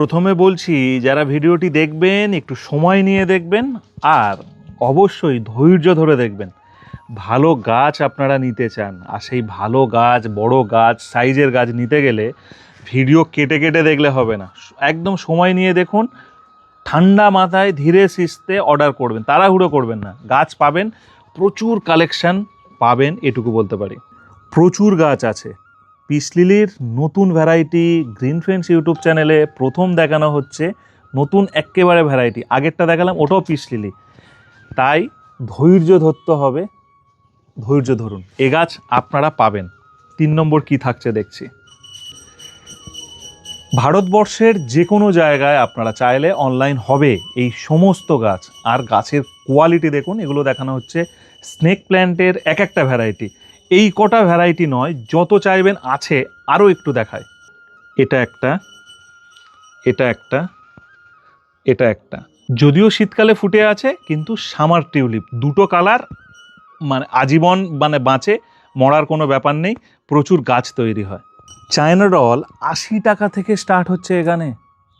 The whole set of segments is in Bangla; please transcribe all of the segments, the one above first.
প্রথমে বলছি, যারা ভিডিওটি দেখবেন, একটু সময় নিয়ে দেখবেন, আর অবশ্যই ধৈর্য ধরে দেখবেন। ভালো গাছ আপনারা নিতে চান, আর সেই ভালো গাছ, বড় গাছ, সাইজের গাছ নিতে গেলে ভিডিও কেটে কেটে দেখলে হবে না। একদম সময় নিয়ে দেখুন, ঠান্ডা মাথায় ধীরে সিস্তে অর্ডার করবেন, তাড়াহুড়ো করবেন না। গাছ পাবেন, প্রচুর কালেকশান পাবেন, এটুকু বলতে পারি। প্রচুর গাছ আছে পিস লিলির নতুন ভ্যারাইটি গ্রিন ফ্রেন্ডস ইউটিউব চ্যানেলে প্রথম দেখানো হচ্ছে নতুন একেবারে ভ্যারাইটি আগেরটা দেখালাম, ওটাও পিসলিলি তাই ধৈর্য ধরতে হবে, ধৈর্য ধরুন। এ গাছ আপনারা পাবেন। তিন নম্বর কি থাকছে দেখছি। ভারতবর্ষের যে কোনো জায়গায় আপনারা চাইলে অনলাইন হবে এই সমস্ত গাছ। আর গাছের কোয়ালিটি দেখুন, এগুলো দেখানো হচ্ছে। স্নেক প্ল্যান্টের এক একটা ভ্যারাইটি এই কটা ভ্যারাইটি নয়, যত চাইবেন আছে আরও একটু দেখায়। এটা একটা এটা একটা এটা একটা। যদিও শীতকালে ফুটে আছে, কিন্তু সামার টিউলিপ, দুটো কালার মানে আজীবন মানে বাঁচে, মরার কোনো ব্যাপার নেই, প্রচুর গাছ তৈরি হয়। চায়না ডল আশি টাকা থেকে স্টার্ট হচ্ছে এখানে।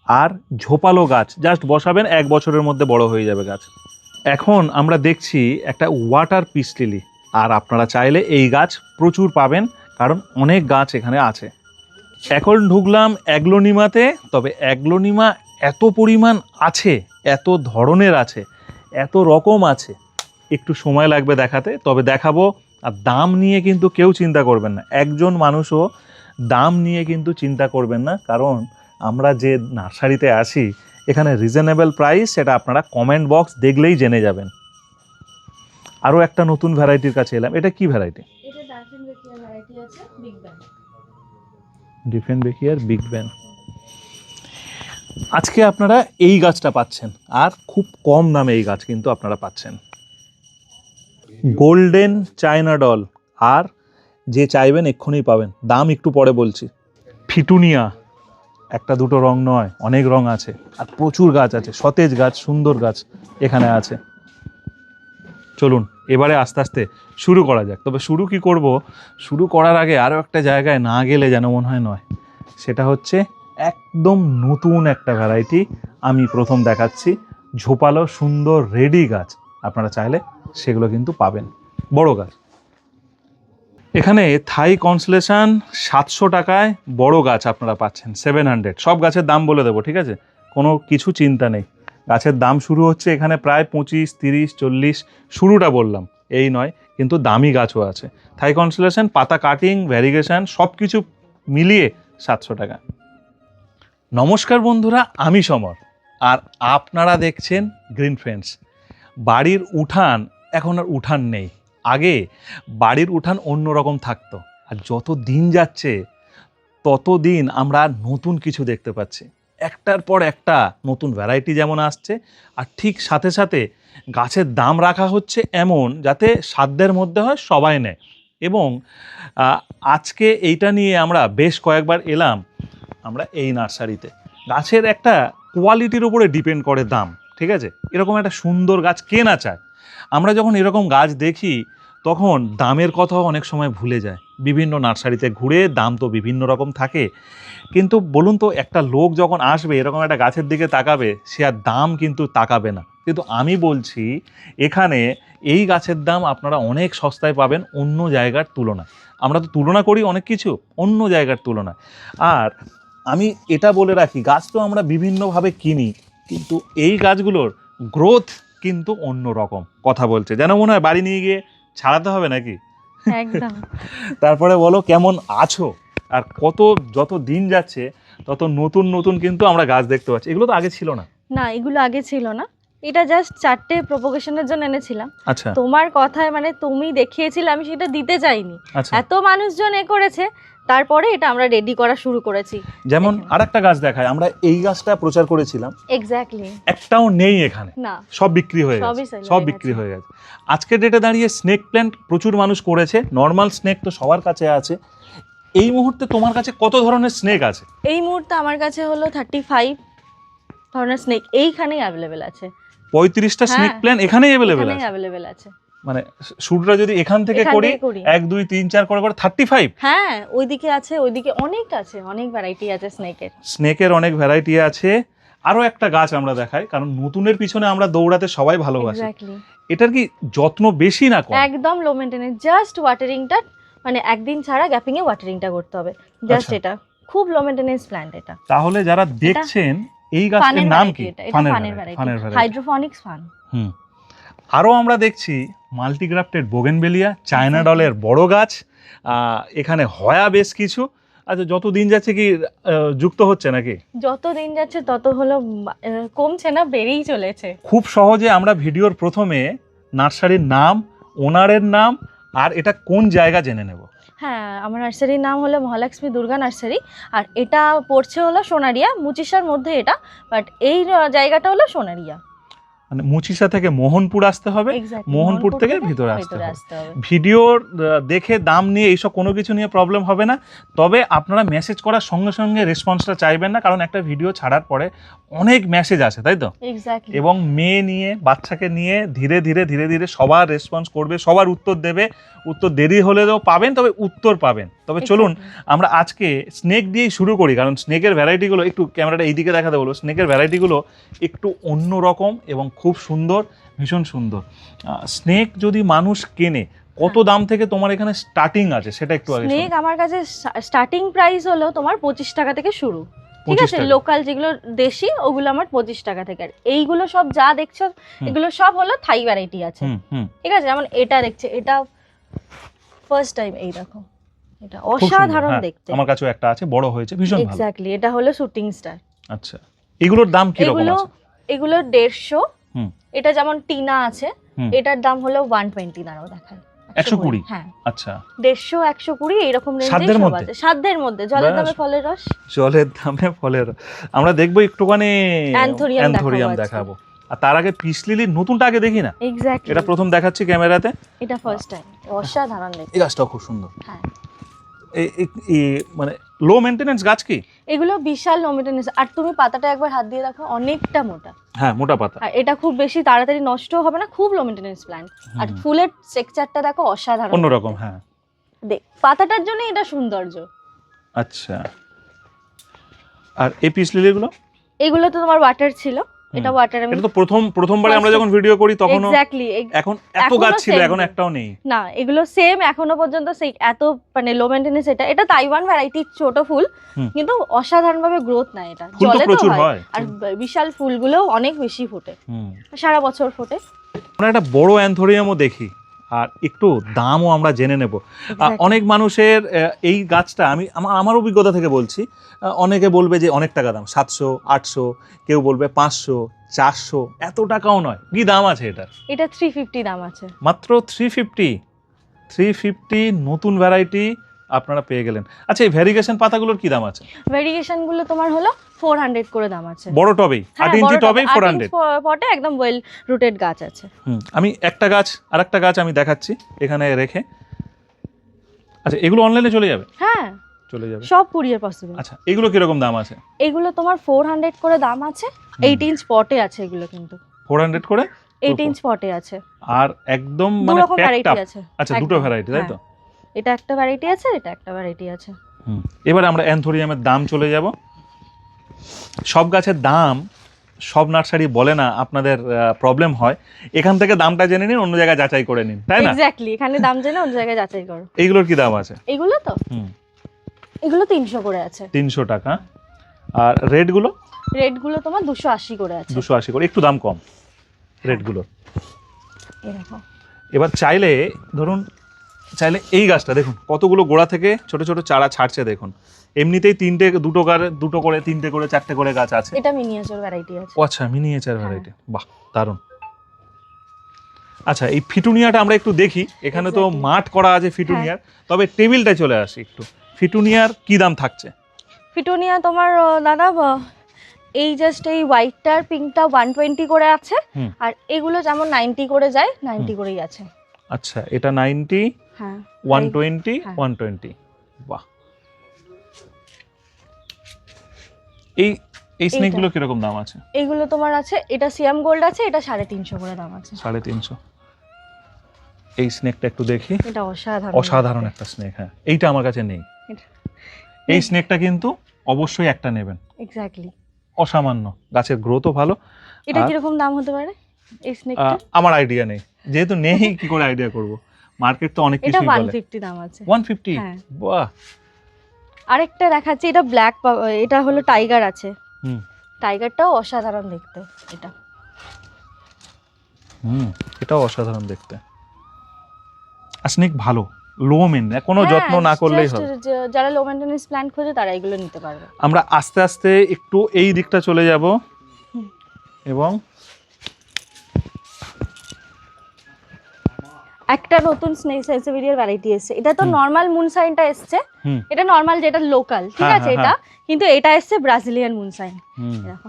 আর ঝোপালো গাছ জাস্ট বসাবেন, এক বছরের মধ্যে বড় হয়ে যাবে গাছ। এখন আমরা দেখছি একটা ওয়াটার পিস লিলি আর আপনারা চাইলে এই গাছ প্রচুর পাবেন, কারণ অনেক গাছ এখানে আছে। এখন ঢুকলাম অ্যাগ্লোনিমাতে, তবে অ্যাগ্লোনিমা এত পরিমাণ আছে, এত ধরনের আছে, এত রকম আছে। একটু সময় লাগবে দেখাতে, তবে দেখাবো, আর দাম নিয়ে কিন্তু কেউ চিন্তা করবেন না। একজন মানুষও দাম নিয়ে কিন্তু চিন্তা করবেন না, কারণ আমরা যে নার্সারিতে আসি এখানে রিজনেবল প্রাইস সেটা আপনারা কমেন্ট বক্স দেখলেই জেনে যাবেন। আরও একটা নতুন ভ্যারাইটির কাছে এলাম। এটা কি ভ্যারাইটি এটা ডার্সেন বেকিয়ার ভ্যারাইটি আছে বিগ ব্যাং ডিফেন্ট বেকিয়ার বিগ ব্যান আজকে আপনারা এই গাছটা পাচ্ছেন আর খুব কম দামে এই গাছ কিন্তু আপনারা পাচ্ছেন। গোল্ডেন চায়না ডল আর যে চাইবেন এক্ষুনি পাবেন। দাম একটু পরে বলছি। ফিটুনিয়া একটা দুটো রং নয় অনেক রং আছে আর প্রচুর গাছ আছে সতেজ গাছ সুন্দর গাছ এখানে আছে। চলুন, এবারে আস্তে আস্তে শুরু করা যাক। তবে শুরু কি করব? শুরু করার আগে আরও একটা জায়গায় না গেলে যেন মনে হয় নয়। সেটা হচ্ছে একদম নতুন একটা ভ্যারাইটি আমি প্রথম দেখাচ্ছি, ঝোপালো সুন্দর রেডি গাছ। আপনারা চাইলে সেগুলো কিন্তু পাবেন। বড় গাছ। এখানে থাই কনসলেশন সাতশো টাকায় বড় গাছ আপনারা পাচ্ছেন সেভেন হান্ড্রেড সব গাছের দাম বলে দেবো, ঠিক আছে? কোনো কিছু চিন্তা নেই। গাছের দাম শুরু হচ্ছে এখানে প্রায় পঁচিশ, তিরিশ, চল্লিশ, শুরুটা বললাম। এই নয়, কিন্তু দামি গাছও আছে। থাই কনসলেশন, পাতা কাটিং, ভ্যারিগেশন সব কিছু মিলিয়ে সাতশো টাকা। নমস্কার বন্ধুরা, আমি সমর। আর আপনারা দেখছেন গ্রিন ফ্রেন্ডস। বাড়ির উঠান, এখন আর উঠান নেই। আগে বাড়ির উঠান অন্য রকম থাকতো। আর যত দিন যাচ্ছে তত দিন আমরা নতুন কিছু দেখতে পাচ্ছি। একটার পর একটা নতুন ভ্যারাইটি যেমন আসছে, আর ঠিক সাথে সাথে গাছের দাম রাখা হচ্ছে এমন যাতে সাধ্যের মধ্যে হয় সবাই নেয়। এবং আজকে এইটা নিয়ে আমরা বেশ কয়েকবার এলাম আমরা এই নার্সারিতে। গাছের একটা কোয়ালিটির উপরে ডিপেন্ড করে দাম, ঠিক আছে? এরকম একটা সুন্দর গাছ কেনা চায়? আমরা যখন এরকম গাছ দেখি তখন দামের কথাও অনেক সময় ভুলে যায়। বিভিন্ন নার্সারিতে ঘুরে দাম তো বিভিন্ন রকম থাকে। কিন্তু বলুন তো, একটা লোক যখন আসবে, এরকম একটা গাছের দিকে তাকাবে, সে আর দাম কিন্তু তাকাবে না। কিন্তু আমি বলছি, এখানে এই গাছের দাম আপনারা অনেক সস্তায় পাবেন অন্য জায়গার তুলনায়। আমরা তো তুলনা করি অনেক কিছু, অন্য জায়গার তুলনায়। আর আমি এটা বলে রাখি, গাছ তো আমরা বিভিন্নভাবে কিনি, কিন্তু এই গাছগুলোর গ্রোথ কিন্তু অন্য রকম কথা বলছে। যেন মনে হয় বাড়ি নিয়ে গিয়ে ছাড়াতে হবে নাকি? একদম। তারপরে বলো কেমন আছো? আর কত যত দিন যাচ্ছে তত নতুন নতুন কিন্তু আমরা গাছ দেখতে পাচ্ছি। এগুলো তো আগে ছিল না। না এগুলো আগে ছিল না। এটা জাস্ট চারটে প্রপোগেশনের জন্য এনেছিলাম। আচ্ছা। তোমার কথায় মানে তুমি দেখিয়েছিলে আমি সেটা দিতে চাইনি। আচ্ছা। এত মানুষজন এ করেছে তারপরে এটা আমরা রেডি করা শুরু করেছি। যেমন এখানে। আর একটা গাছ দেখায় আমরা এই গাছটা প্রচার করেছিলাম। এক্স্যাক্টলি একটাও নেই এখানে। না। সব বিক্রি হয়ে গেছে। সব বিক্রি হয়ে গেছে। আজকের ডেটে দাঁড়িয়ে স্নেক প্ল্যান্ট প্রচুর মানুষ করেছে। নর্মাল স্নেক তো সবার কাছে আছে। এই মুহূর্তে তোমার কাছে কত ধরনের স্নেক আছে? এই মুহূর্তে আমার কাছে হলো থার্টি ফাইভ ধরনের স্নেক এইখানেই অ্যাভেলেবেল আছে। পঁয়ত্রিশটা স্নেক। প্ল্যান্ট এখানেই অ্যাভেলেবেল আছে। মানে শুটটা যদি এখান থেকে করি। এক দুই তিন চার করে করে থার্টি ফাইভ হ্যাঁ ওইদিকে আছে ওইদিকে অনেক আছে অনেক ভ্যারাইটি আছে স্নেকের স্নেকের অনেক ভ্যারাইটি আছে। আরও একটা গাছ আমরা দেখাই কারণ নতুনের পিছনে আমরা দৌড়াতে সবাই ভালোবাসি। এটার কি যত্ন বেশি না কম? একদম লো মেনটেনেন্স জাস্ট ওয়াটারিংটা মানে একদিন ছাড়া গ্যাপিং এ ওয়াটারিংটা করতে হবে। জাস্ট আচ্ছা। এটা। খুব লো মেনটেনেন্স প্ল্যান্ট এটা। তাহলে যারা দেখছেন এই গাছটির ফানের নাম কি? ফানের ভ্যারাইটি হাইড্রোফনিক্স ফান হুম। আরও আমরা দেখছি মাল্টিগ্রাফটেড বোগেনবেলিয়া চায়না ডলের বড় গাছ এখানে হয়া বেশ কিছু। আচ্ছা যত দিন যাচ্ছে কি যুক্ত হচ্ছে নাকি? যত দিন যাচ্ছে তত হলো কমছে না বেড়েই চলেছে। খুব সহজে আমরা ভিডিওর প্রথমে নার্সারির নাম ওনারের নাম আর এটা কোন জায়গা জেনে নেব? হ্যাঁ আমার নার্সারির নাম হলো মহালক্ষ্মী দুর্গা নার্সারি আর এটা পড়ছে হলো সোনারিয়া মুচিসার মধ্যে এটা বাট এই জায়গাটা হলো সোনারিয়া। মানে মুচিসা থেকে মোহনপুর আসতে হবে মোহনপুর থেকে ভিতরে আসতে হবে। ভিডিওর দেখে দাম নিয়ে এইসব কোনো কিছু নিয়ে প্রবলেম হবে না। তবে আপনারা মেসেজ করার সঙ্গে সঙ্গে রেসপন্সটা চাইবেন না কারণ একটা ভিডিও ছাড়ার পরে অনেক মেসেজ আসে তাই তো? এবং মেয়ে নিয়ে বাচ্চাকে নিয়ে ধীরে ধীরে ধীরে ধীরে সবার রেসপন্স করবে সবার উত্তর দেবে। উত্তর দেরি হলেও পাবেন তবে উত্তর পাবেন। তবে চলুন আমরা আজকে স্নেক দিয়েই শুরু করি কারণ স্নেকের ভ্যারাইটিগুলো একটু ক্যামেরাটা এইদিকে দেখাতে বলো স্নেকের ভ্যারাইটিগুলো একটু অন্য রকম এবং খুব সুন্দর ভীষণ সুন্দর। স্নেক যদি মানুষ কেনে কত দাম থেকে তোমার এখানে স্টার্টিং আছে? সেটা একটু আগে স্নেক আমার কাছে স্টার্টিং প্রাইস হলো তোমার পঁচিশ টাকা থেকে শুরু। ঠিক আছে? লোকাল যেগুলো দেশি ওগুলো আমার পঁচিশ টাকা থেকে। আর এইগুলো সব যা দেখছ এগুলো সব হলো থাই ভ্যারাইটি আছে। ঠিক আছে? যেমন এটা দেখছে এটা ফার্স্ট টাইম এই দেখো। এটা অসাধারণ হ্যাঁ, দেখতে। আমার কাছেও একটা আছে বড় হয়েছে ভীষণ ভালো। এক্স্যাক্টলি এটা হলো শুটিং স্টার আচ্ছা। এগুলোর দাম কি রকম এগুলো আছে? এগুলো দেড়শো হুম। এটা যেমন টিনা আছে এটার দাম হলো ওয়ান টোয়েন্টি দাঁড়াও দেখায় 120 হ্যাঁ। আচ্ছা। দেড়শো একশো কুড়ি এরকম রেঞ্জে সাধ্যের মধ্যে? আছে। সাধ্যের মধ্যে। জলের দামে ফলের রস? জলের দামে ফলের আমরা দেখব একটুখানি অ্যান্থোরিয়াম দেখাবো আর তার আগে পিস লিলির নতুনটা আগে দেখি না? এক্স্যাক্টলি এটা প্রথম দেখাচ্ছি ক্যামেরাতে। এটা ফার্স্ট টাইম অসাধারণ দেখতে। এই গাছটাও খুব সুন্দর। হ্যাঁ। এ- এ- এ- মানে লো মেনটেনেন্স গাছ কি? এগুলো বিশাল লোমেটেনিস আর তুমি পাতাটা একবার হাত দিয়ে দেখো অনেকটা মোটা। হ্যাঁ মোটা পাতা। আর এটা খুব বেশি তাড়াতাড়ি নষ্ট হবে না খুব লমিটেনেন্স প্ল্যান্ট আর ফুলের স্ট্রাকচারটা দেখো অসাধারণ। অন্যরকম হ্যাঁ। দেখ পাতাটার জন্য এটা সৌন্দর্য। আচ্ছা। আর এই পিস লিলিগুলো এগুলো? তো তোমার ওয়াটার ছিল। এটা ওয়াটার আমি এটা তো প্রথম প্রথমবারে আমরা যখন ভিডিও করি তখন এক্স্যাক্টলি এখন এত গাছ ছিল এখন একটাও নেই। না এগুলো সেম এখনও পর্যন্ত সেই এত মানে লো মেইনটেনেন্স এটা এটা তাইওয়ান ভ্যারাইটির ছোট ফুল কিন্তু অসাধারণ ভাবে গ্রোথ না এটা জলে তো হয়। আর বিশাল ফুলগুলো অনেক বেশি ফোটে। সারা বছর ফোটে। আমরা একটা বড় অ্যানথোরিয়ামও দেখি। আর একটু দামও আমরা জেনে নেব। অনেক মানুষের এই গাছটা আমি আমার আমার অভিজ্ঞতা থেকে বলছি অনেকে বলবে যে অনেক টাকা দাম সাতশো আটশো কেউ বলবে পাঁচশো চারশো এত টাকাও নয়। কি দাম আছে এটার? এটা থ্রি ফিফটি দাম আছে। মাত্র থ্রি ফিফটি থ্রি ফিফটি নতুন ভ্যারাইটি আপনারা পেয়ে গেলেন। আচ্ছা এই ভ্যারিগেশন পাতাগুলোর কি দাম আছে? ভেরিয়েশনগুলো তোমার হলো ফোর হান্ড্রেড করে দাম আছে। বড় টবেই হ্যাঁ, আট ইঞ্চি টবেই টবে, ফোর আট হান্ড্রেড ইঞ্চ পটে একদম ওয়েল রুটেড গাছ আছে। হুম আমি একটা গাছ আর একটা গাছ আমি দেখাচ্ছি এখানে রেখে। আচ্ছা এগুলো অনলাইনে চলে যাবে? হ্যাঁ চলে যাবে। সব কুরিয়ার পসিবল আচ্ছা এগুলো কীরকম দাম আছে? এগুলো তোমার ফোর হান্ড্রেড করে দাম আছে এইট ইঞ্চ পটে আছে এগুলো কিন্তু। ফোর হান্ড্রেড করে? এইট ওপর। ইঞ্চ পটে আছে। আর একদম মানে রকম প্যাকড আপ আছে আচ্ছা দুটো ভ্যারাইটি তাই তো? হ্যাঁ। এটা একটা ভ্যারাইটি আছে এটা একটা ভ্যারাইটি আছে। হুম। এবারে আমরা অ্যান্থোরিয়ামের দাম চলে যাব। সব গাছের দাম সব নার্সারি বলে না আপনাদের প্রবলেম হয়। এখান থেকে দামটা জেনে নিন অন্য জায়গায় যাচাই করে নিন তাই না? এক্স্যাক্টলি এখানে দাম জেনে অন্য জায়গায় যাচাই করো। এইগুলোর কি দাম আছে? এগুলো তো? হুম। এগুলো তিনশো করে আছে। তিনশো টাকা। আর রেটগুলো? রেটগুলো তোমার দুশো আশি করে আছে। দুশো আশি করে একটু দাম কম রেটগুলো। এরকম। এবার চাইলে ধরুন চাইলে এই গাছটা দেখুন কতগুলো গোড়া থেকে ছোট ছোট চারা ছাড়ছে দেখুন। এমনিতেই তিনটে দুটো করে দুটো করে তিনটে করে চারটে করে গাছ আছে। এটা মিনিয়েচার ভ্যারাইটি আছে। ও আচ্ছা মিনিয়েচার হ্যাঁ। ভ্যারাইটি বাহ দারুণ। আচ্ছা এই ফিটুনিয়াটা আমরা একটু দেখি। এখানে তো মাঠ করা আছে ফিটুনিয়ার। তবে টেবিলটা চলে আসি একটু। ফিটুনিয়ার কি দাম থাকছে? ফিটোনিয়া তোমার দাদা এই জাস্ট এই হোয়াইটটার পিঙ্কটা ওয়ান টোয়েন্টি করে আছে। আর এগুলো যেমন নাইনটি করে যায় নাইনটি করেই আছে। আচ্ছা এটা নাইনটি হ্যাঁ ওয়ান টোয়েন্টি হ্যাঁ। ওয়ান টোয়েন্টি বাহ। এই এই স্নেকগুলো কীরকম দাম আছে? এইগুলো তোমার আছে এটা সিয়াম গোল্ড আছে এটা সাড়ে তিনশো করে দাম আছে। সাড়ে তিনশো। এই স্নেকটা একটু দেখি। এটা অসাধারণ অসাধারণ একটা স্নেক হ্যাঁ। এইটা আমার কাছে নেই। এই স্নেকটা কিন্তু অবশ্যই একটা নেবেন। এক্স্যাক্টলি অসামান্য। গাছের গ্রোথও ভালো। এটা কীরকম দাম হতে পারে? এই স্নেকটা আমার আইডিয়া নেই। যেহেতু নেই কি করে আইডিয়া করব? মার্কেট তো অনেক এটা ওয়ান বলে। ফিফটি দাম আছে। ওয়ান ফিফটি হ্যাঁ। বাহ। আরেকটা দেখাচ্ছি এটা ব্ল্যাক এটা হলো টাইগার আছে। হুম। টাইগারটাও অসাধারণ দেখতে এটা। হুম এটাও অসাধারণ দেখতে। আর স্নেক ভালো লো মেন কোনো হ্যাঁ, যত্ন না করলেই হবে। যারা লো মেনটেন্স প্ল্যান্ট খোঁজে তারা এগুলো নিতে পারবে। আমরা আস্তে আস্তে একটু এই দিকটা চলে যাব। এবং একটা নতুন স্নেক সেন্সিভিটির ভ্যারাইটি এসেছে। এটা তো। নর্মাল মুনসাইনটা এসছে। এটা নর্মাল যেটা লোকাল ঠিক হ্যাঁ, আছে হ্যাঁ, এটা? কিন্তু এটা এসছে ব্রাজিলিয়ান মুনসাইন হুম। দেখো।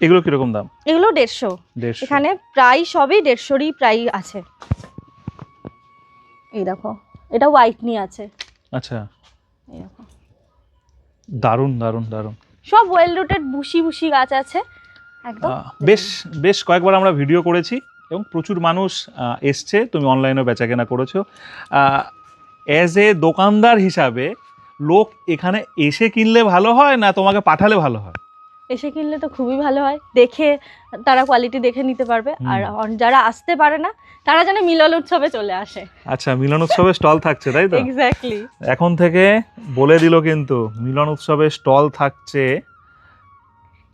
এগুলো কীরকম দাম? এগুলো দেড়শো। দেড়শো। এখানে প্রায় সবই দেড়শোরই প্রায় আছে। এই দেখো এটা হোয়াইট নিয়ে আছে। আচ্ছা। এই দেখো। দারুণ দারুণ দারুণ। সব ওয়েল রুটেড বুশি বুশি গাছ আছে। একদম বেশ বেশ কয়েকবার আমরা ভিডিও করেছি। এবং প্রচুর মানুষ এসছে। তুমি অনলাইনেও বেচাকেনা করেছ। অ্যাজ এ দোকানদার হিসাবে লোক এখানে এসে কিনলে ভালো হয় না তোমাকে পাঠালে ভালো হয়? এসে কিনলে তো খুবই ভালো হয়। দেখে তারা কোয়ালিটি দেখে নিতে পারবে। আর যারা আসতে পারে না তারা যেন মিলন উৎসবে চলে আসে। আচ্ছা মিলন উৎসবে স্টল থাকছে তাই তো? এক্স্যাক্টলি এখন থেকে বলে দিল কিন্তু মিলন উৎসবে স্টল থাকছে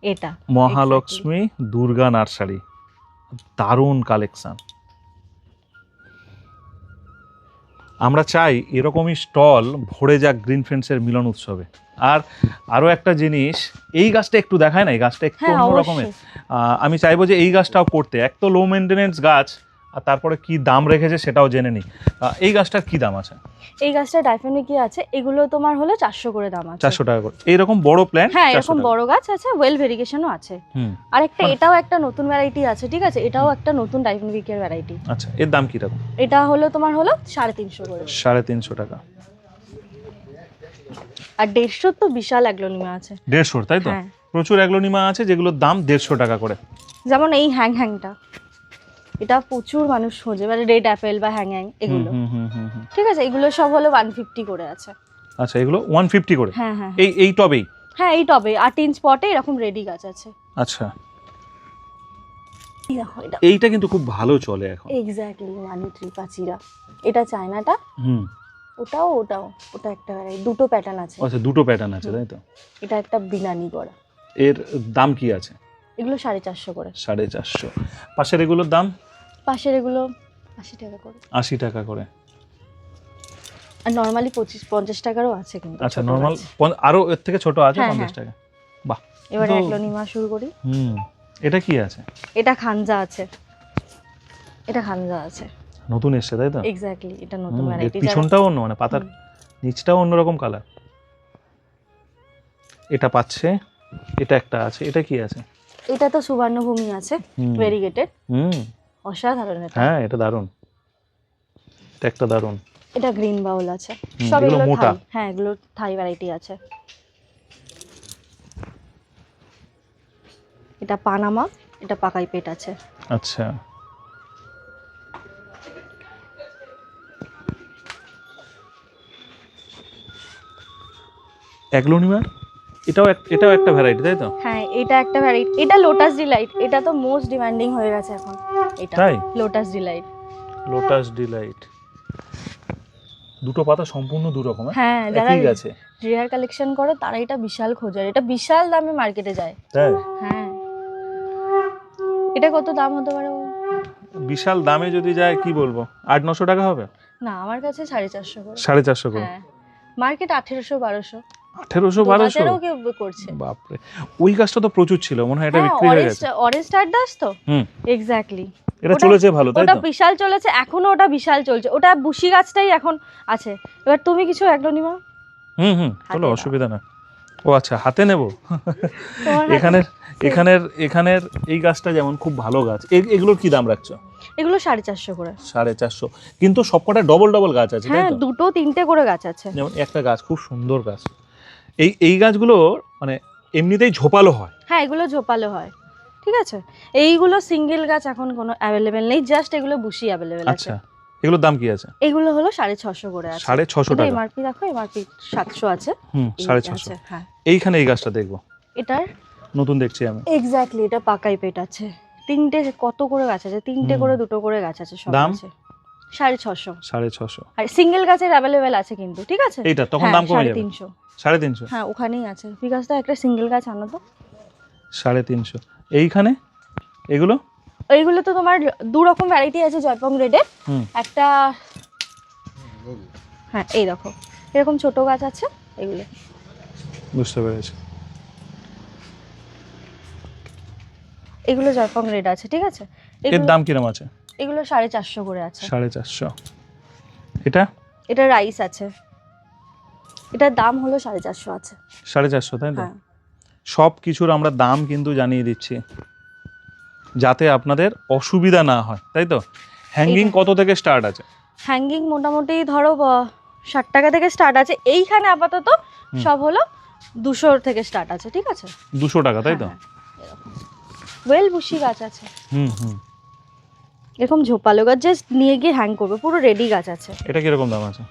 এটা। মহালক্ষ্মী দুর্গা নার্সারি। দারুণ কালেকশান আমরা চাই এরকমই স্টল ভরে যাক গ্রিন ফ্রেন্ডসের মিলন উৎসবে। আর আরও একটা জিনিস এই গাছটা একটু দেখায় না? এই গাছটা একটু অন্যরকমের। অন্য রকমের অবশ্যই আমি চাইব যে এই গাছটাও করতে। এক তো লো মেনটেনেন্স গাছ আর তারপরে কি দাম রেখেছে সেটাও জেনে নিই এই গাছটার কি দাম আছে? এই গাছটা ডাইফেনে কি আছে এগুলো তোমার হলো চারশো করে দাম আছে। চারশো টাকা করে। এইরকম বড় প্ল্যান হ্যাঁ এরকম বড় গাছ আছে ওয়েল ভেরিগেশনও আছে। হুম। আর একটা এটাও একটা নতুন ভ্যারাইটি আছে ঠিক আছে? এটাও একটা নতুন ডাইফেনিকের ভ্যারাইটি আচ্ছা এর দাম কীরকম এটা হলো তোমার হলো সাড়ে তিনশো করে। সাড়ে তিনশো টাকা। আর দেড়শো তো বিশাল অ্যাগ্লোনিমা আছে। দেড়শোর তাই তো? হ্যাঁ। প্রচুর অ্যাগ্লোনিমা আছে যেগুলোর দাম দেড়শো টাকা করে। যেমন এই হ্যাং হ্যাংটা। এটা প্রচুর মানুষ খোঁজে মানে রেড অ্যাপেল বা হ্যাং হ্যাং এগুলো। হুম, হুম, হুম, হুম। ঠিক আছে এগুলো সব হলো ওয়ান ফিফটি করে আছে। আচ্ছা এগুলো ওয়ান ফিফটি করে? হ্যাঁ হ্যাঁ এই এই টবেই? হ্যাঁ এই টবে আট ইঞ্চ পটে এরকম রেডি গাছ আছে। আচ্ছা। এইটা কিন্তু খুব ভালো চলে এখন। Exactly money tree Pachira. এটা চায়নাটা? হুম। ওটাও ওটাও ওটা একটা ভ্যারাইটি দুটো প্যাটার্ন আছে। আচ্ছা দুটো প্যাটার্ন আছে তাই তো? এটা একটা বিনানি গড়া এর দাম কি আছে? এগুলো সাড়ে চারশো করে। সাড়ে চারশো। পাশের এগুলোর দাম? পাশের এগুলো আশি টাকা করে। আশি টাকা করে। আর নর্মালি পঁচিশ পঞ্চাশ টাকারও আছে কিন্তু আচ্ছা নর্মাল গাছ। আরও এর থেকে ছোট আছে হ্যাঁ, পঞ্চাশ হ্যাঁ। টাকা? বাহ এবার তো- একলোনিমা শুরু করি। হুম এটা কি আছে? এটা খানজা আছে। এটা খানজা আছে। নতুন এসছে তাই তো? এক্স্যাক্টলি এটা নতুন ভ্যারাইটি পিছনটাও অন্য মানে পাতার নিচটাও অন্যরকম কালার এটা পাচ্ছে এটা একটা আছে এটা কি আছে? এটা তো সুবর্ণভূমি আছে ভেরিগেটেড হুম। অসাধারণ হ্যাঁ এটা দারুণ। এটা একটা দারুণ। এটা গ্রিন বাউল আছে। সব এগুলো মোটা। হ্যাঁ এগুলো থাই ভ্যারাইটি আছে। এটা পানামা এটা পাকাই পেট আছে। আচ্ছা। অ্যাগ্লোনিমা এটাও এটাও একটা ভ্যারাইটি তাই তো? হ্যাঁ এটা একটা ভ্যারাইটি এটা লোটাস ডিলাইট এটা তো মোস্ট ডিমান্ডিং হয়ে গেছে এখন। এটা তাই? লোটাস ডিলাইট লোটাস ডিলাইট দুটো পাতা সম্পূর্ণ দু রকম হ্যাঁ যারা একই গাছে। রেয়ার কালেকশন করে তারা এটা বিশাল খোঁজে এটা বিশাল দামে মার্কেটে যায়। তাই? হ্যাঁ। এটা কত দাম হতে পারে? বিশাল দামে যদি যায় কি বলব? আট নশো টাকা হবে? না আমার কাছে সাড়ে চারশো করে। সাড়ে চারশো করে। হ্যাঁ। মার্কেট আঠেরোশো বারোশো। আঠেরোশো বারোশো? করছে। বাপরে। ওই গাছটা তো প্রচুর ছিল মনে হয় এটা হ্যাঁ বিক্রি হয়ে গেছে। অরেঞ্জ স্টার দাস তো? হুম। এক্স্যাক্টলি এটা চলেছে ভালো তাই ওটা বিশাল চলেছে এখনও ওটা বিশাল চলছে। ওটা বুশি গাছটাই এখন আছে। এবার তুমি কিছু একলোনিমা হুম হুম চলো অসুবিধা না। ও আচ্ছা হাতে নেব? এখানের এখানের এখানের এই গাছটা যেমন খুব ভালো গাছ এগুলোর কি দাম রাখছো? এগুলো সাড়ে চারশো করে। সাড়ে চারশো। কিন্তু সবকটা ডবল ডবল গাছ আছে হ্যাঁ দুটো তিনটে করে গাছ আছে। যেমন একটা গাছ খুব সুন্দর গাছ। এই এই গাছগুলো মানে এমনিতেই ঝোপালো হয়। হ্যাঁ এগুলো ঝোপালো হয়। ঠিক আছে? এইগুলো সিঙ্গেল গাছ এখন কোনো অ্যাভেলেবেল নেই জাস্ট এগুলো বুশি অ্যাভেলেবেল আছে। আচ্ছা এগুলোর দাম কি আছে? এগুলো হলো সাড়ে ছশো করে আছে। সাড়ে ছশো টাকা। এমআরপি দেখো এমআরপি সাতশো আছে। হুম সাড়ে ছশো। হ্যাঁ। এইখানে এই গাছটা দেখব। এটার? নতুন দেখছি আমি। এক্স্যাক্টলি এটা পাকাই পেট আছে। তিনটে কত করে গাছ আছে? তিনটে করে দুটো করে গাছ আছে সব দাম? আছে সাড়ে ছশো। সাড়ে ছশো। আর সিঙ্গেল গাছের অ্যাভেলেবেল আছে কিন্তু ঠিক আছে? এটা তখন হ্যাঁ, দাম কমে সাড়ে যাবে। তিনশো। সাড়ে তিনশো? হ্যাঁ ওখানেই আছে। বিকাশদা একটা সিঙ্গেল গাছ আনো তো। সাড়ে তিনশো। এইখানে? এগুলো? এইগুলো তো তোমার দু রকম ভ্যারাইটি আছে জয়পং রেডের একটা হ্যাঁ এই দেখো। এরকম ছোট গাছ আছে এগুলো। বুঝতে পেরেছি। এগুলো জয়পং রেড আছে ঠিক আছে? এর দাম কিরম আছে? এগুলো সাড়ে চারশো করে আছে। সাড়ে চারশো। এটা? এটা রাইস আছে। এটার দাম হলো সাড়ে চারশো আছে। সাড়ে চারশো তাই তো? হ্যাঁ। সব কিছুর আমরা দাম কিন্তু জানিয়ে দিচ্ছি যাতে আপনাদের অসুবিধা না হয় তাই তো? হ্যাঙ্গিং কত থেকে স্টার্ট আছে? হ্যাঙ্গিং মোটামুটি ধরো ষাট টাকা থেকে স্টার্ট আছে। এইখানে আপাতত সব হলো দুশো থেকে স্টার্ট আছে ঠিক আছে? দুশো টাকা তাই তো? ওয়েল বুশি গাছ আছে। হুম হুম। এরকম ঝোপালো গাছ জাস্ট নিয়ে গিয়ে হ্যাং করবে পুরো রেডি গাছ আছে। এটা কীরকম দাম আছে?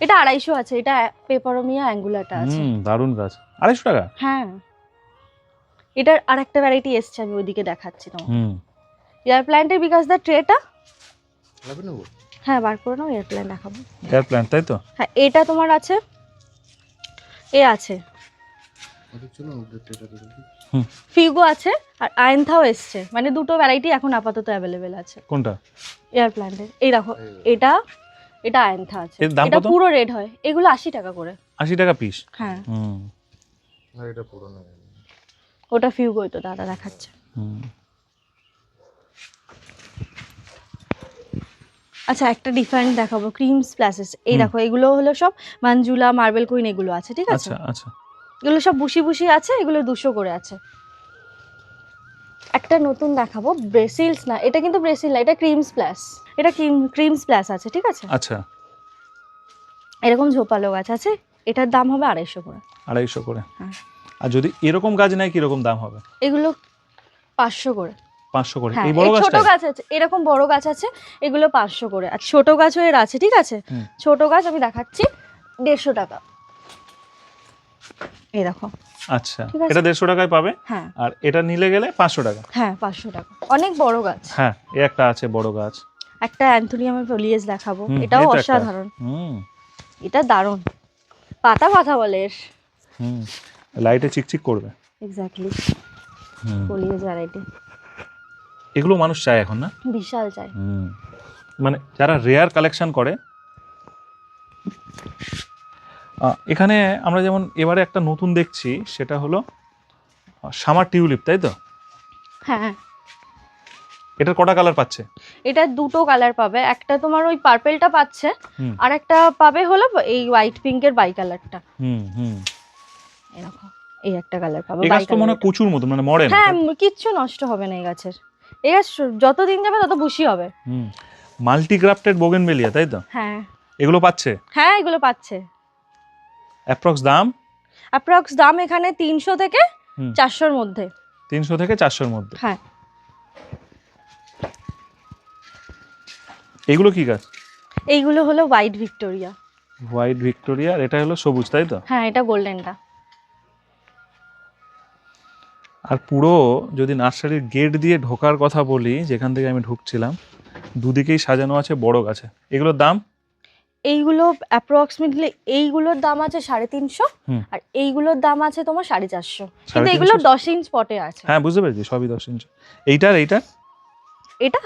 এটা আড়াইশো আছে এটা পেপারোমিয়া অ্যাঙ্গুলারটা আছে। হুম দারুণ গাছ আড়াইশো টাকা? হ্যাঁ। এটার আর একটা ভ্যারাইটি এসছে আমি ওইদিকে দেখাচ্ছি তোমার হুম। এয়ার প্ল্যান্টের বিকাশ দা ট্রেটা হ্যাঁ বার করে নাও এয়ার প্ল্যান্ট দেখাবো। এয়ার প্ল্যান্ট তাই তো? হ্যাঁ এটা তোমার আছে। এ আছে। ফিগো আছে আর আয়নথাও এসছে। মানে দুটো ভ্যারাইটি এখন আপাতত অ্যাভেলেবেল আছে। কোনটা? এয়ার প্ল্যান্টের এই দেখো। এটা এটা আয়নথা আছে। এর দাম এটা কত? পুরো রেড হয়। এগুলো আশি টাকা করে। আশি টাকা পিস হ্যাঁ। হুম। আর এটা পুরোনো ওটা ফিউগোই তো দাদা দেখাচ্ছে। হুম। আচ্ছা একটা ডিফারেন্ট দেখাবো। ক্রিম স্প্ল্যাশেস এই হুম। দেখো এগুলো হলো সব মানজুলা মার্বেল কুইন এগুলো আছে ঠিক আছে? আচ্ছা আচ্ছা। এগুলো সব বুশি বুশি আছে এগুলো দুশো করে আছে। একটা নতুন দেখাবো ব্রেসিলস না এটা কিন্তু ব্রেসিল না এটা ক্রিম স্প্ল্যাশ এটা ক্রিম ক্রিম স্প্ল্যাশ আছে ঠিক আছে? আচ্ছা। এরকম ঝোপালো গাছ আছে এটার দাম হবে আড়াইশো করে। আড়াইশো করে। হ্যাঁ। আর যদি এরকম গাছ নেয় কীরকম দাম হবে? এগুলো পাঁচশো করে। পাঁচশো করে। হ্যাঁ এই বড় ছোট গাছ আছে এরকম বড় গাছ আছে এগুলো পাঁচশো করে। আর ছোট গাছও এর আছে ঠিক আছে? ছোট গাছ আমি দেখাচ্ছি দেড়শো টাকা। এই দেখো। আচ্ছা। এটা দেড়শো টাকায় পাবে? হ্যাঁ। আর এটা নিলে গেলে পাঁচশো টাকা। হ্যাঁ পাঁচশো টাকা। অনেক বড় গাছ। হ্যাঁ এ একটা আছে বড় গাছ। একটা অ্যান্থোনিয়ামের ফলিয়েজ দেখাবো। এটাও এই। অসাধারণ। হুম। এটা দারুণ। পাতা কথা বলে হুম লাইটে চিকচিক করবে। এক্স্যাক্টলি হুম। ফলিয়েজ ভ্যারাইটি এগুলো মানুষ চায় এখন না? বিশাল চাই হুম। মানে যারা রেয়ার কালেকশন করে এখানে আমরা যেমন এবারে একটা নতুন দেখছি সেটা হলো সামার টিউলিপ তাই তো? হ্যাঁ। এটার কটা কালার পাচ্ছে? এটা দুটো কালার পাবে। একটা তোমার ওই পার্পেলটা পাচ্ছে আর একটা পাবে হলো এই হোয়াইট পিঙ্কের বাই কালারটা। হুম হুম। এরকম এই একটা কালার পাবে এই গাছ তো মনে প্রচুর মতো মানে মরে না হ্যাঁ কিচ্ছু নষ্ট হবে না এই গাছের। এই গাছ যত দিন যাবে তত বুশি হবে। হুম। মাল্টিগ্রাফটেড বোগেনবেলিয়া তাই তো? হ্যাঁ। এগুলো পাচ্ছে? হ্যাঁ এগুলো পাচ্ছে। অ্যাপ্রক্স দাম? অ্যাপ্রক্স দাম এখানে তিনশো থেকে চারশোর মধ্যে। তিনশো থেকে চারশোর মধ্যে? হ্যাঁ। এগুলো কি গাছ? এইগুলো হলো হোয়াইট ভিক্টোরিয়া হোয়াইট ভিক্টোরিয়া আর এটা হলো সবুজ তাই তো? হ্যাঁ এটা গোল্ডেনটা আর পুরো যদি নার্সারির গেট দিয়ে ঢোকার কথা বলি যেখান থেকে আমি ঢুকছিলাম দুদিকেই সাজানো আছে বড় গাছে। এগুলোর দাম? এইগুলো অ্যাপ্রক্সিমেটলি এইগুলোর দাম আছে সাড়ে তিনশো আর এইগুলোর দাম আছে তোমার সাড়ে চারশো। কিন্তু এগুলো দশ ইঞ্চ পটে আছে। হ্যাঁ বুঝতে পেরেছি সবই দশ ইঞ্চ এইটার এইটার? এটা।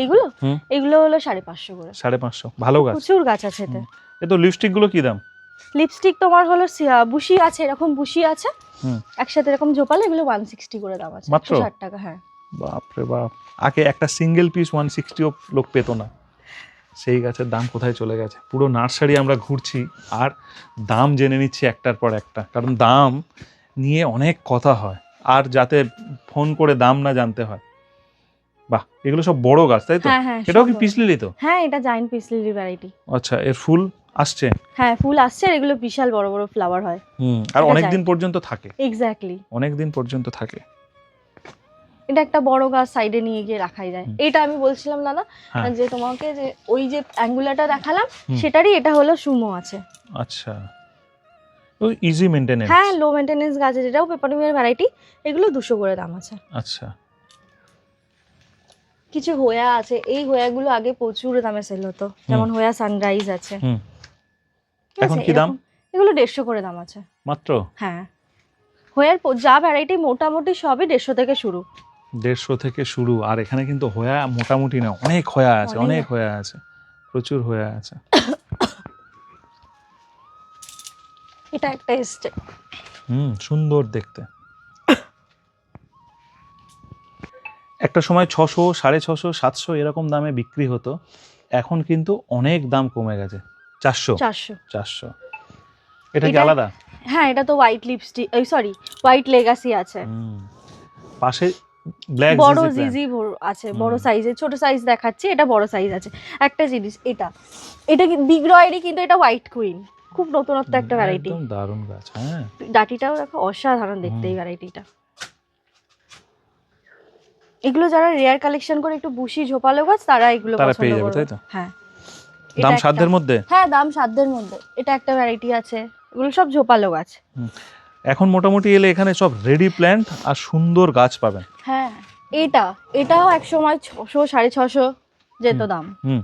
এইগুলো? হুম। হলো সাড়ে পাঁচশো করে। সাড়ে পাঁচশো ভালো গাছ। প্রচুর গাছ আছে এতে। এ তো লিপস্টিকগুলো কি দাম? লিপস্টিক তোমার হলো বুশি আছে এরকম বুশি আছে। হুম। একসাথে এরকম জোপালে এগুলো ওয়ান সিক্সটি করে দাম আছে মাত্র? ষাট টাকা হ্যাঁ। বাপরে বাপ। আগে একটা সিঙ্গেল পিস ওয়ান সিক্সটিও লোক পেতো না। সেই গাছের দাম কোথায় চলে গেছে? পুরো নার্সারি আমরা ঘুরছি আর দাম জেনে নিচ্ছি একটার পর একটা। কারণ দাম নিয়ে অনেক কথা হয় আর যাতে ফোন করে দাম না জানতে হয়। বাহ এগুলো সব বড় গাছ তাই তো? হ্যাঁ হ্যাঁ এটাও কি সব বড়। পিস লিলি তো? হ্যাঁ এটা জাইন্ট পিস লিলি ভ্যারাইটি আচ্ছা এর ফুল আসছে? হ্যাঁ ফুল আসছে আর এগুলো বিশাল বড় বড় ফ্লাওয়ার হয়। হুম আর অনেক দিন পর্যন্ত থাকে। এক্স্যাক্টলি অনেক দিন পর্যন্ত থাকে। এটা একটা বড় গাছ সাইডে নিয়ে গিয়ে রাখাই যায়। এটা আমি বলছিলাম না না হ্যাঁ। যে তোমাকে যে ওই যে অ্যাঙ্গুলারটা দেখালাম সেটারই এটা হলো সুমো আছে। আচ্ছা। ওই ইজি মেনটেনেন্স হ্যাঁ লো মেনটেনেন্স গাছ এটাও পেপারমিয়ার ভ্যারাইটি এগুলো দুশো করে দাম আছে। আচ্ছা। কিছু হোয়া আছে এই হোয়াগুলো আগে প্রচুর দামে সেল হতো। যেমন হোয়া সানরাইজ আছে। এখন? কি দাম? এগুলো দেড়শো করে দাম আছে। মাত্র? হ্যাঁ। হোয়ার যা ভ্যারাইটি মোটামুটি সবই দেড়শো থেকে শুরু। দেড়শো থেকে শুরু। আর এখানে কিন্তু হয়া মোটামুটি না অনেক হয়া আছে অনেক। হয়া আছে প্রচুর হয়া আছে। এটা একটা এসছে। হুম সুন্দর দেখতে। একটা সময় ছশো সাড়ে ছশো সাতশো এরকম দামে বিক্রি হতো। এখন কিন্তু অনেক দাম কমে গেছে। চারশো? চারশো। চারশো। এটা কি আলাদা? হ্যাঁ এটা তো white lipstick sorry white legacy আছে। হুম। পাশে ব্ল্যাক বড় জিজি আছে বড়। সাইজের ছোট সাইজ দেখাচ্ছি এটা বড় সাইজ আছে। একটা জিনিস এটা। এটা বিগ রয়েরই কিন্তু এটা হোয়াইট কুইন খুব নতুনত্ব একটা ভ্যারাইটি একদম দারুণ গাছ হ্যাঁ। ডাটিটাও দেখো অসাধারণ দেখতে এই ভ্যারাইটিটা এগুলো যারা রেয়ার কালেকশন করে একটু বুশি ঝোপালো গাছ তারা এগুলো তারা পেয়ে যাবে, তাই তো? হ্যাঁ। দাম সাধ্যের মধ্যে? হ্যাঁ দাম সাধ্যের মধ্যে। এটা একটা ভ্যারাইটি আছে। এগুলো সব ঝোপালো গাছ। এখন মোটামুটি এলে এখানে সব রেডি প্ল্যান্ট আর সুন্দর গাছ পাবেন। হ্যাঁ এটা এটাও এক সময় ছশো সাড়ে ছশো যেত দাম। হুম।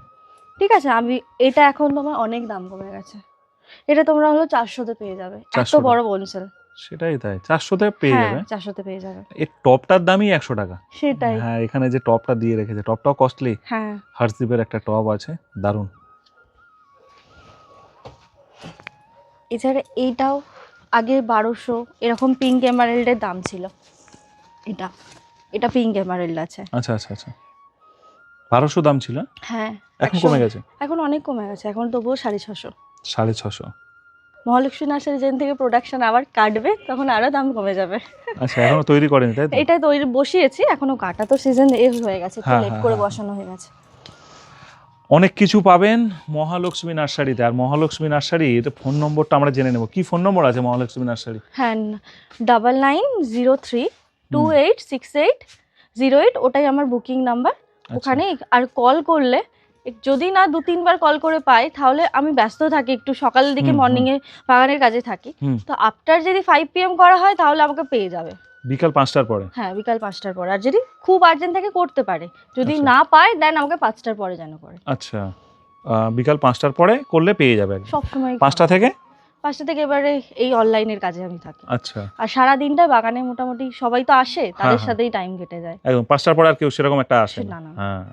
ঠিক আছে আমি এটা এখন তোমার অনেক দাম কমে গেছে। এটা তোমরা হলো চারশোতে পেয়ে যাবে। এত 400 তে? বড় বনসেল সেটাই তাই চারশোতে পেয়ে হ্যাঁ যাবে। চারশোতে পেয়ে যাবে। এর টপটার দামই একশো টাকা। সেটাই। হ্যাঁ এখানে যে টপটা দিয়ে রেখেছে টপটাও কস্টলি হ্যাঁ। হার্সদীপের একটা টপ আছে দারুণ। এছাড়া এইটাও আগে বারোশো এরকম পিঙ্ক এমারেল্ডের দাম ছিল। এটা এটা পিঙ্ক এমারেল্ড আছে। আচ্ছা আচ্ছা আচ্ছা। বারোশো দাম ছিল? হ্যাঁ। এখন কমে গেছে? এখন অনেক কমে গেছে এখন তবুও সাড়ে ছশো। সাড়ে ছশো। মহালক্ষ্মী নার্সারি যেদিন থেকে প্রোডাকশন আবার কাটবে তখন আরও দাম কমে যাবে। আচ্ছা এখনও তৈরি করেনি তাই এটা তৈরি বসিয়েছি এখনও কাটা তো সিজন এ হয়ে গেছে একটু হ্যাঁ, লেট হ্যাঁ, করে হ্যাঁ। বসানো হয়ে গেছে। অনেক কিছু পাবেন মহালক্ষ্মী নার্সারিতে। আর মহালক্ষ্মী নার্সারির ফোন নম্বরটা আমরা জেনে নেব। কি ফোন নম্বর আছে মহালক্ষ্মী নার্সারি? হ্যাঁ double nine zero three two eight six eight zero eight ওটাই আমার বুকিং নাম্বার আচ্ছা। ওখানে আর কল করলে যদি না দু তিনবার কল করে পাই তাহলে আমি ব্যস্ত থাকি একটু সকালের দিকে। মর্নিংয়ে বাগানের কাজে থাকি। তো আফটার যদি ফাইভ পিএম করা হয় তাহলে আমাকে পেয়ে যাবে। বিকাল পাঁচটার পরে। হ্যাঁ বিকাল পাঁচটার পরে। আর যদি খুব আর্জেন্ট থাকে করতে পারে যদি আচ্ছা। না পায় দেন আমাকে পাঁচটার পরে যেন করে। আচ্ছা। বিকাল পাঁচটার পরে করলে পেয়ে যাবে। সবসময় সব সময় পাঁচটা থেকে? পাঁচটা থেকে এবারে এই অনলাইনের কাজে আমি থাকি। আচ্ছা। আর সারা দিনটা বাগানে মোটামুটি সবাই তো আসে তাদের হ্যাঁ। সাথেই টাইম কেটে যায়। একদম পাঁচটার পরে আর কেউ সেরকম একটা আসে না। হ্যাঁ।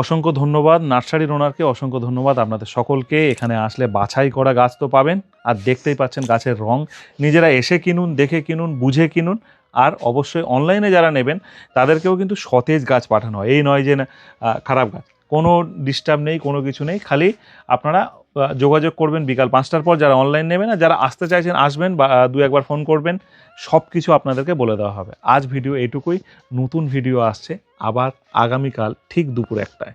অসংখ্য ধন্যবাদ। নার্সারির ওনারকে অসংখ্য ধন্যবাদ। আপনাদের সকলকে এখানে আসলে বাছাই করা গাছ তো পাবেন, আর দেখতেই পাচ্ছেন গাছের রং। নিজেরা এসে কিনুন, দেখে কিনুন, বুঝে কিনুন, আর অবশ্যই অনলাইনে যারা নেবেন, তাদেরকেও কিন্তু সতেজ গাছ পাঠানো হয়। এই নয় যে খারাপ গাছ। কোনো ডিস্টার্ব নেই, কোনো কিছু নেই। খালি আপনারা যোগাযোগ করবেন বিকাল পাঁচটার পর যারা অনলাইন নেবেন, আর যারা আসতে চাইছেন, আসবেন বা দু একবার ফোন করবেন সব কিছু আপনাদেরকে বলে দেওয়া হবে। আজ ভিডিও এইটুকুই। নতুন ভিডিও আসছে। আবার আগামীকাল ঠিক দুপুর একটায়।